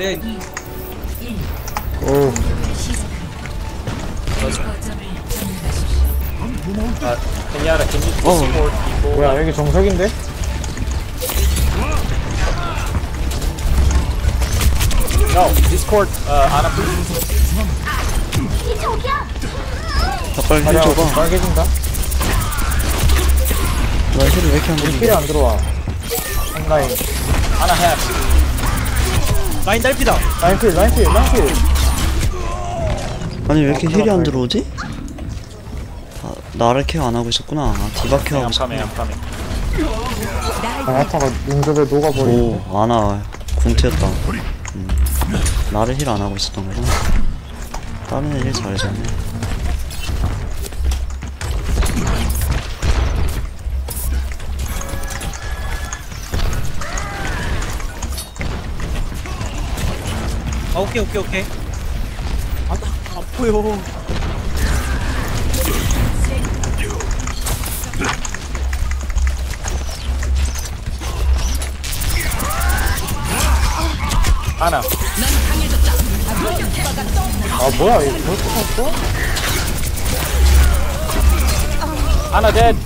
자리야 오 Uh, you Oh. support people? 뭐야 여기 정석인데? No, Discord, uh, Ana. 더 빨리 힐 자리야 줘봐 빨개진다? 나 힐을 왜 이렇게 안 주는데 안 들어와 온라인 Ana half. 라인 딸피다. 라인필 라인필 라인필. 아니 왜 이렇게 힐이 안 들어오지? 아, 나를 케어 안 하고 있었구나. 아, 디바 케어 하고 I'm coming, 있었구나. 아나타가 눈썹에 녹아버리네 오 아나 궁튀었다. 음. 나를 힐 안 하고 있었던 거구나. 다른 애힐 잘해줬네 오케이 오케이 오케이. 아, 아 보여 Ana, 아 뭐야 이거 벌써 샀어? Ana dead.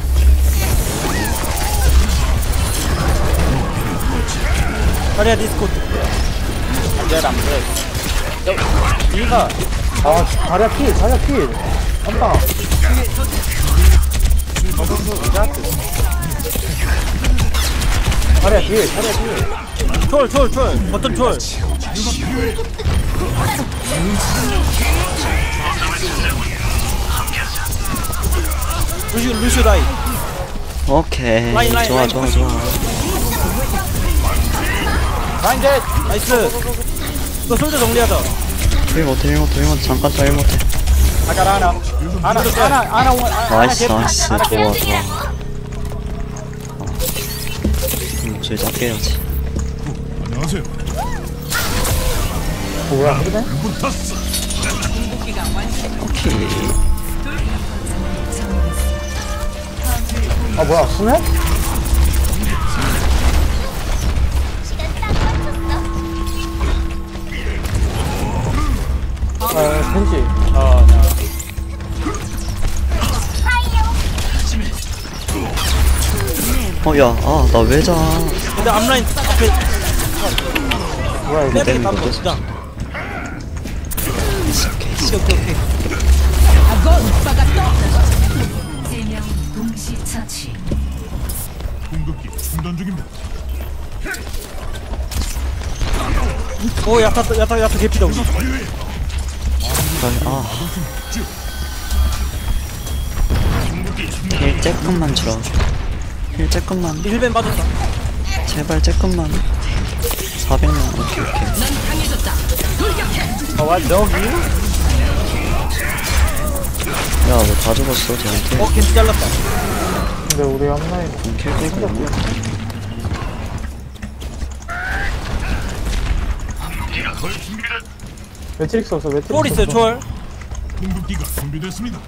자리야 I'm dead, I'm Diva. 아 자리야 필 자리야 필 한방 자리야 뒤에 자리야 뒤에 촐촐촐 버튼 촐 루슈 루슈 라인 오케이 라인, 라인, 좋아 라인. 좋아 좋아 dead. 나이스 이거 솔저 정리하자. 힐 못해 힐 못해 힐 못해. 잠깐 따힐 못해. I got Ana. Ana, Ana, Ana, one- Ana, 나이스 나이스. 좋아 좋아 어. 목소리 작게 해야지. 안녕하세요. 어, 뭐야? 그러네? 오케이. 아 뭐야? 수면? 아 벤지 Oh, no. 어야 아 나 왜 자 근데 앞라인 앞에 뭐야 이거 빼야 되겠다 때문에 진짜 오케이 오케이 오케이 세명 동시 처치. 공급기 충전 중입니다. 오 야타 야타 야타 개피다 우리 아. 힐 쬐끔만 주라. 힐 쬐끔만. 1벤 빠졌다 제발 쬐끔만. 400만. 오케이, 오케이. Oh, what dog you? 야, 너다 죽었어, 쟤한테. 어 겐지 잘랐다 근데 우리 킬 끌고 없네. 매트릭스 없어 매트릭스 쫄 있어요 없어. 쫄 공급기가 준비됐습니다.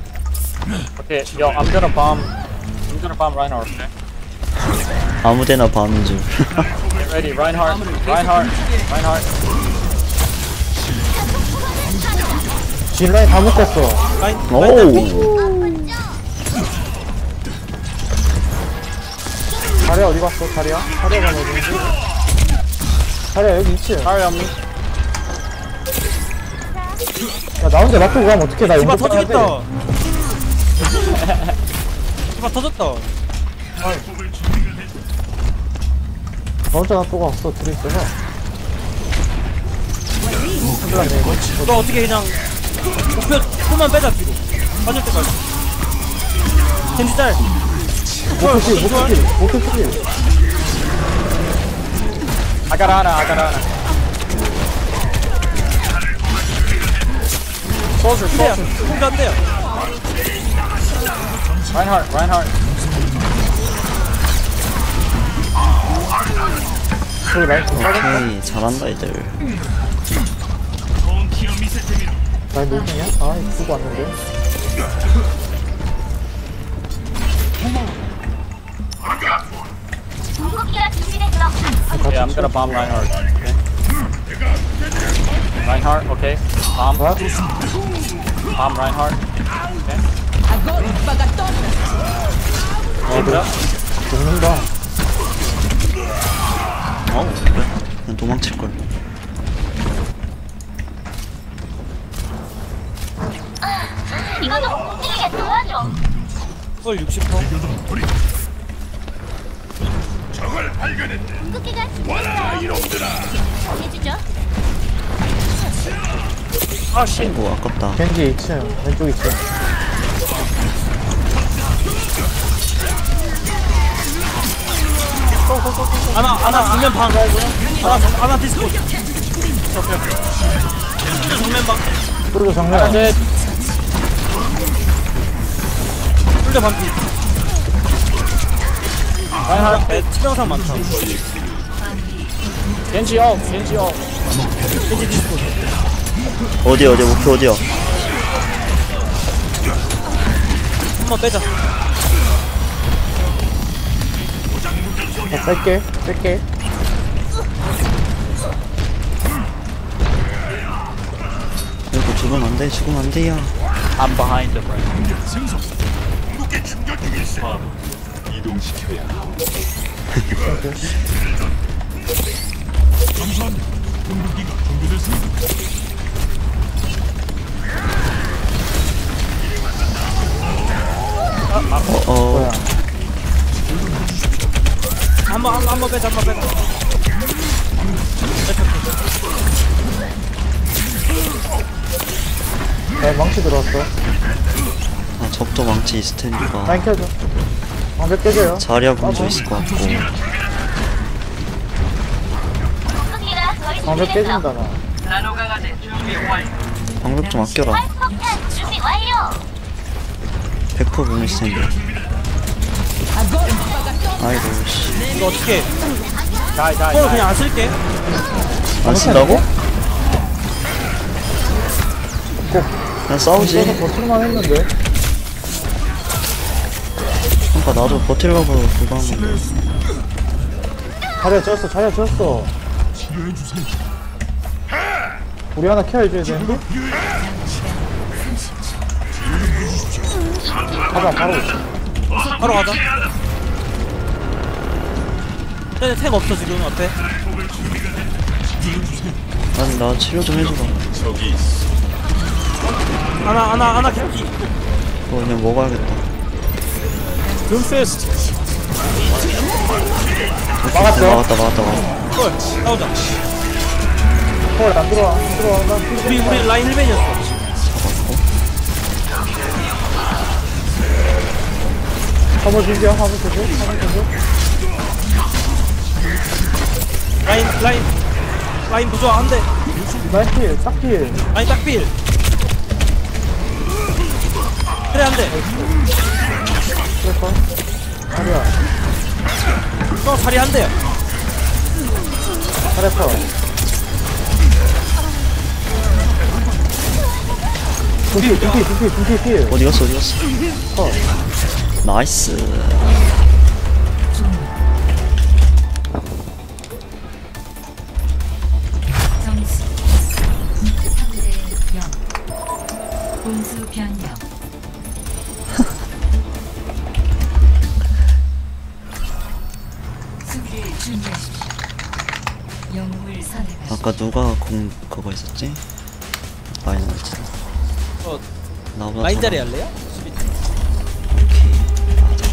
Okay, yo, I'm gonna bomb. I'm gonna bomb Reinhardt. Okay. 아무데나 밤인 줄. Get ready, Reinhardt. Reinhardt. Reinhardt. 진 라인 다 묶었어 라인 오우. 자리야 어디 갔어 자리야? 자리야가 어디지? 자리야 여기 2층 Sorry on me. 야나 혼자 놔두고 가면 어떡해 나 가야 돼 터지겠다. 디바 터졌다. 나 혼자 놔두고 왔어 둘이 있어서. 큰일 났네 이거 너 어떻게 그냥 목표 표만 빼자 뒤로. 빠질 때까지. 겐지 짤 목표 킬 목표 킬 목표 킬. got Ana. Soldier, 근데야 soldier. 공도 안 돼요 Reinhardt, Reinhardt. 저기 라인 오케이. 잘한다, 애들. 라인 노팅이야? 아 이거 두고 왔는데 Yeah, I'm gonna bomb Reinhardt. Okay. Reinhardt, okay. Bomb, 어? bomb Reinhardt. 어, 그래. 죽는다. 어우 그래 그냥 도망칠걸 이거 좀 움직이게 도와줘. 쏠 60%. 궁극기가 준비됐어요. 해주죠. 오 아깝다 겐지 2층, 왼쪽 2층. 하나 하나 정면 방. 하나 정- 하나 디스코. 정면 방. 그리고 정면. 네, 풀대 반피. 네, 치명상 많다. Genji out. 겐지 디스코. 어디 어디 목표 어디야 한번 빼자. 자, 뺄게, 뺄게. 이거 죽으면 안돼 죽으면 안돼야 I'm behind them right now. 감사합니다. 궁극기가 준비됐습니다. 어어. 한번 한번 한번 빼자. 한번 빼자. 네, 망치 들어왔어. 아, 적도 망치 있을 테니까 라인 켜줘. 방벽 깨져요. 자리야 분도 있을 것 같고 방벽. 깨진다, 나. 방법 좀 아껴라 폭탄 준비 완료. 100% 보면 있을 텐데 아이고 씨 이거 어떻게? 쏠 die. 그냥 안 쓸게. 안 쓴다고? 그냥 싸우지 버틸만 했는데. 그러니까 나도 버틸려고 그거 한 건데 자리야 쪘어, 자리야 쪘어. 치료해 주세요. 우리 하나 케어해줘야 되는데? 가자, 바로. 바로 가자. 근데 택 없어 지금 앞에. 아니 나 치료 좀 해줘라 하나 하나 하나 개피. 그거 그냥 먹어야겠다 Doomfist. 막았어. 막았다 막았다 막았다 헐, 안 들어와, 안 들어와. 나 필- 우리 우리 라인 1벤이었어. 화물 준비야, 화물 준비, 화물 준비. 라인 라인 라인 부조화 한 대. 라인 필, 딱 필. 라인 딱필. 그래 한 대. 그래서. 자리야, 또 다리 한 대야. 둠피, 둠피, 둠피, 둠피 필. 어디 갔어 어디 갔어 컷. 나이스 아까 누가 공 그거 했었지? 했지 어, 나보다 더 자리 나- 할래요? 오케이 맞아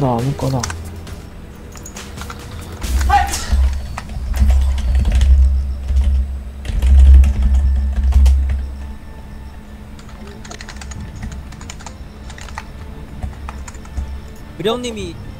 나 아무거나. 의령님이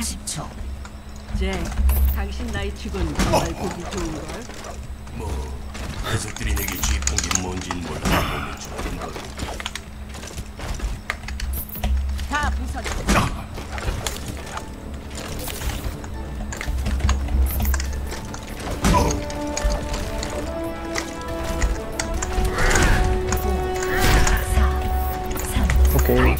30초. 잭, 당신 나이 치곤 정말 보기 좋은걸? 녀석들이 내게 쥐판 게 뭔진 몰라 몸이 좋은 걸 다 부서져. 오케이.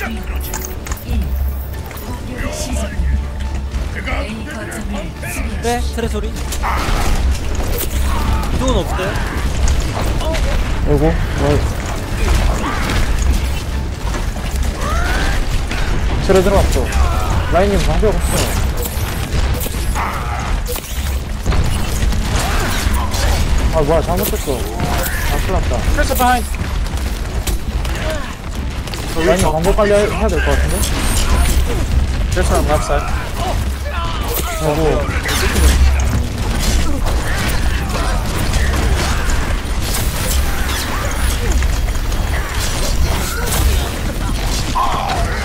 A 거점을 그래 트레 소리 이동은 없대 아이고, 뭐. 틀에 들어갔어. 라인님 방벽 없어. 아, 뭐야, 잘못했어. 아, 큰일 났다. Chris behind. 라인님 방벽 관리 해야 될 것 같은데? Side. 아 이고.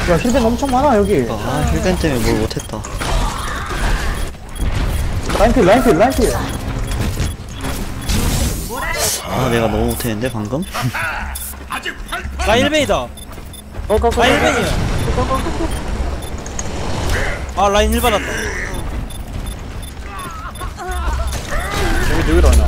야, 힐벤 엄청 많아, 여기. 아 힐벤 때문에 뭘 못했다 라인필, 라인필, 라인필. 아 내가 너무 못했는데 방금? 라인 1벤이다 고고고. 라인 1벤이야 아 라인 1 받았다 Can we do it or no?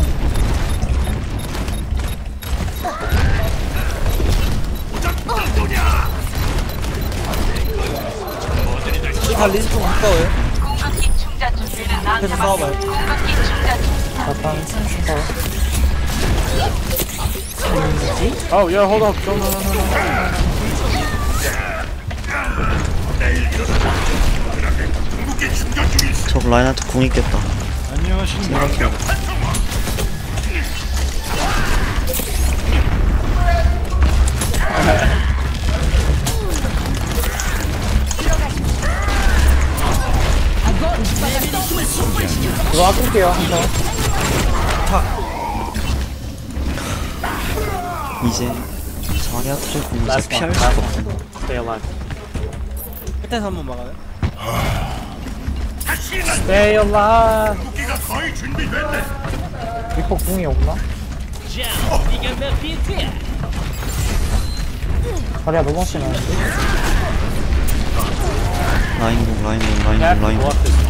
우리 다 리스폰 가까워요 공격기 충전 중. 난 계속 잡았어. 싸워봐요 공격기 충전 중. 자탄. Oh yeah, hold up. No, no, no, no, no, no. 저 라인한테 궁 있겠다 안녕하십니까 이거 아낄게요, 한번. 이제 자리아트를 궁에서 Last 피할. 수가 one. Stay alive. 끝에서 한번 막아요 준비됐네 리퍼 궁이 없나? 다리야 너무 확신하는데? 라인 궁 라인 궁 라인 Cat, 궁 라인 go 궁 up this one.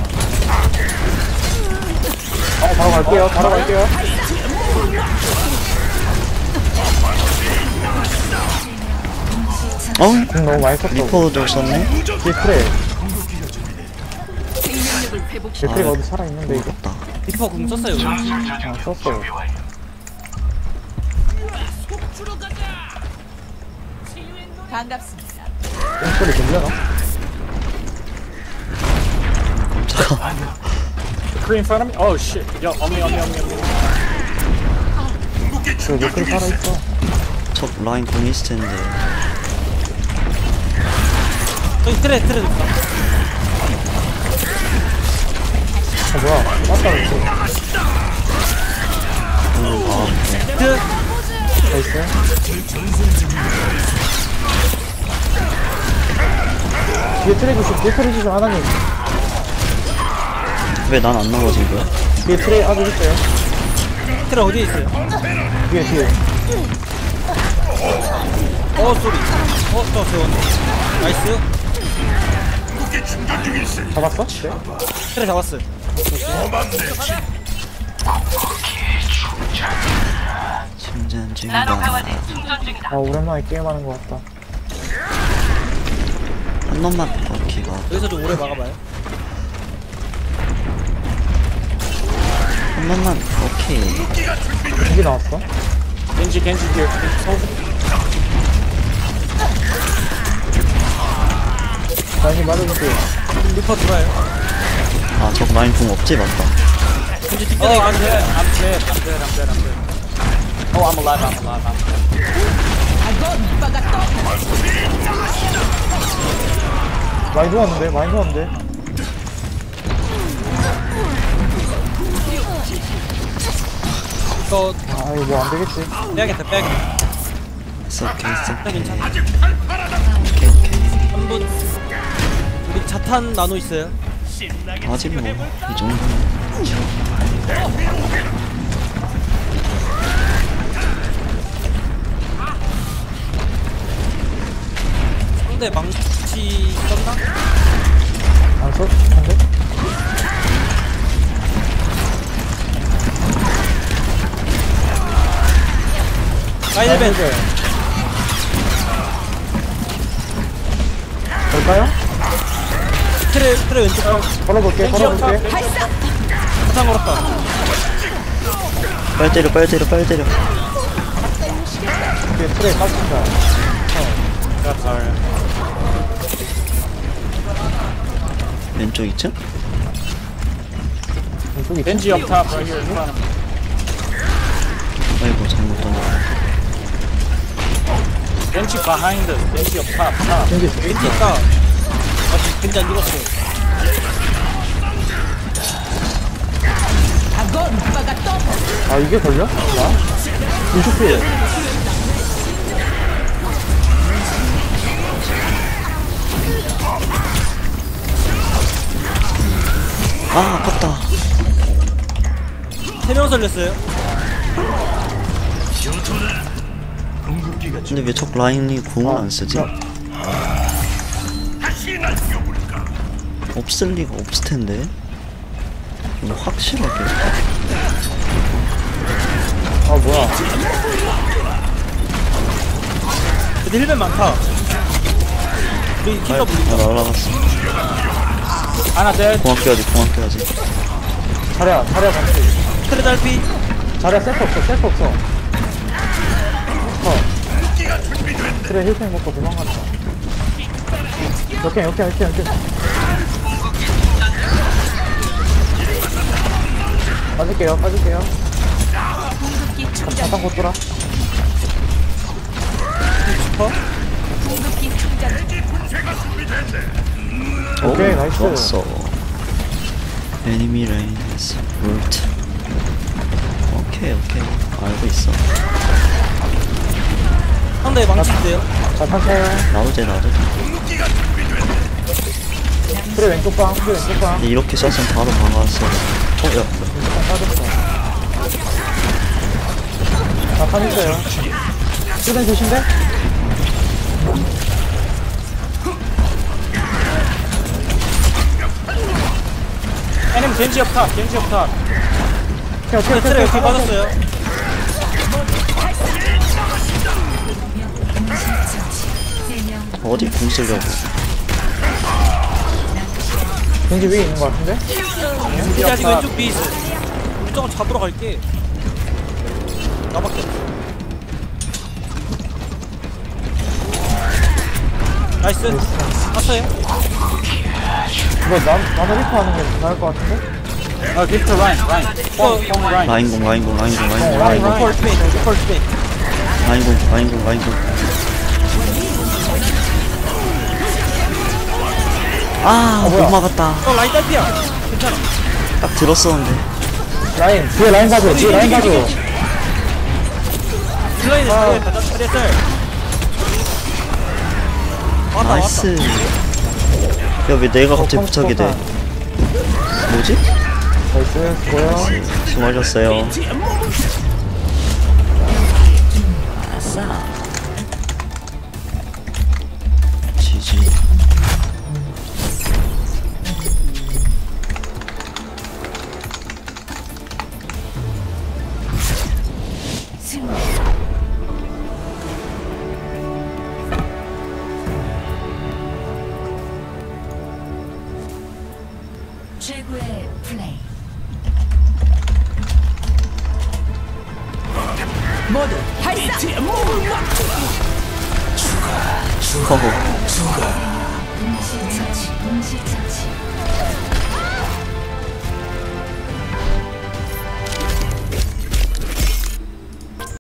어, 바로 갈게요, 바로 갈게요. 어? 궁 너무 많이 썼어. 리퍼도 썼네? 회복. 뒤에 트레가 어디 살아있는데, 이거? 없다 리퍼 궁 썼어요. 아, 썼어. 반갑습니다. 똥소리 들려나? Shit. Yo, on me, on me, on me, on me. 저 맥클 살아 있어. 저 라인 궁 있을 텐데 저기 트레 트레 좋다 아, 뭐야. 맞다, 그랬어. 트레 나 뒤에 트레 주심, 뒤에 트레 주심 하나님. 왜 난 안 나가진 거야? 뒤에 트레 아직 있어요. 트레 어디에 있어요? 뒤에, 뒤에. 어 쏘리 어저 세웠네 나이스 잡았어? 네. 트레 잡았어요 충전 중이다. 아, 오랜만에 게임하는 것 같다. 한 놈만 오케이가 여기서 좀 오래 막아봐요 한 놈만 오케이 여기 나왔어? Genji here. Genji, hold it. 다시 말해줄게요. 리퍼 들어와요 아저 라인 궁 없지 맞다 근데 Oh, 뒷전에 I'm 가는데 dead. I'm dead. I'm dead. I'm dead. Oh, I'm alive. I'm alive. I'm alive. 많이 누웠는데, 많이 누웠는데. 이거 아, 이거 뭐 안 되겠지. 빼야겠다 빼야겠다. It's okay it's 딱 okay 괜찮아. 오케이 오케이 3분. 우리 자탄 나노 있어요. 아직 뭐이 정도는 상대 망 치 썼나? 안 써? 한데? 라이드벤 볼까요? 트레 트레 왼쪽 방 걸어볼게 걸어볼게 자탄 걸었다 빨리 때려 빨리 때려 빨리 때려 뒤에 트레 깎인다 That's 왼쪽 2층? 왼쪽이 of me. 아이고 잘못 us. Benji up top, top. 겐지 왼쪽 있다 아직 근데 안 죽었어 아 이게 걸려? 나? 20피 아 아깝다. 세명 살렸어요. 궁극기가 근데 왜 자꾸 라인이 궁을 안 쓰지? 없을 리가 없을 텐데. 이거 확실하게. 아 뭐야? 근데 힐벤 많다. 우리 킬러 아 불린다 날아갔어 Ana dead. 공학 껴야지 공학 껴야지. 자리야 자리야 반대 트레 달피. 자리야 셀프 없어 셀프 없어. 어. 그래 힐팩 먹고 도망갔다 역행 역행 역행 역행 빠질게요 빠질게요. 잠깐 곧 돌아 오케이, 나이스. 좋았어. Enemy rain is root. 오케이 오케이. 알고 있어. 상대 망치 있어요? 자 탄차요 나오제 나도 그래 왼쪽 방 그래 왼쪽 방. 근데 이렇게 쐈으면 바로 방아왔어. 어야. 왼쪽 방 빠졌어 자탄 있어요. 수된 조심돼 Genji up top. Genji up top. 오케이 오케이 옆에 오케이 빠졌어요. 어디 궁 쓰려고? 왠지 위에 있는 거 같은데? 이제 아직 왼쪽 B 있어. 우리 저거 잡으러 갈게. 나밖에 없어. 나이스. 갔어요 이거 나, 나노 리프 하는 게 나을 것 같은데? Give to Ryan. Ryan. Fall, fall Ryan. 라인공 라인공 라인공 라인공 라인, 라인공 라인. 펄 스페인 펄 스페인 라인공 라인공 라인공 아, 뭐야? 못 막았다. 어 라인 딸피야 괜찮아 딱 들었었는데. 라인 뒤에 라인 가줘 뒤에 라인 가줘 딜라인에 아. 가자 차례 짤 왔다 나이스. 야, 왜 내가 갑자기 어, 부착이 돼? 뭐지? 나이스 수고요 수고하셨어요.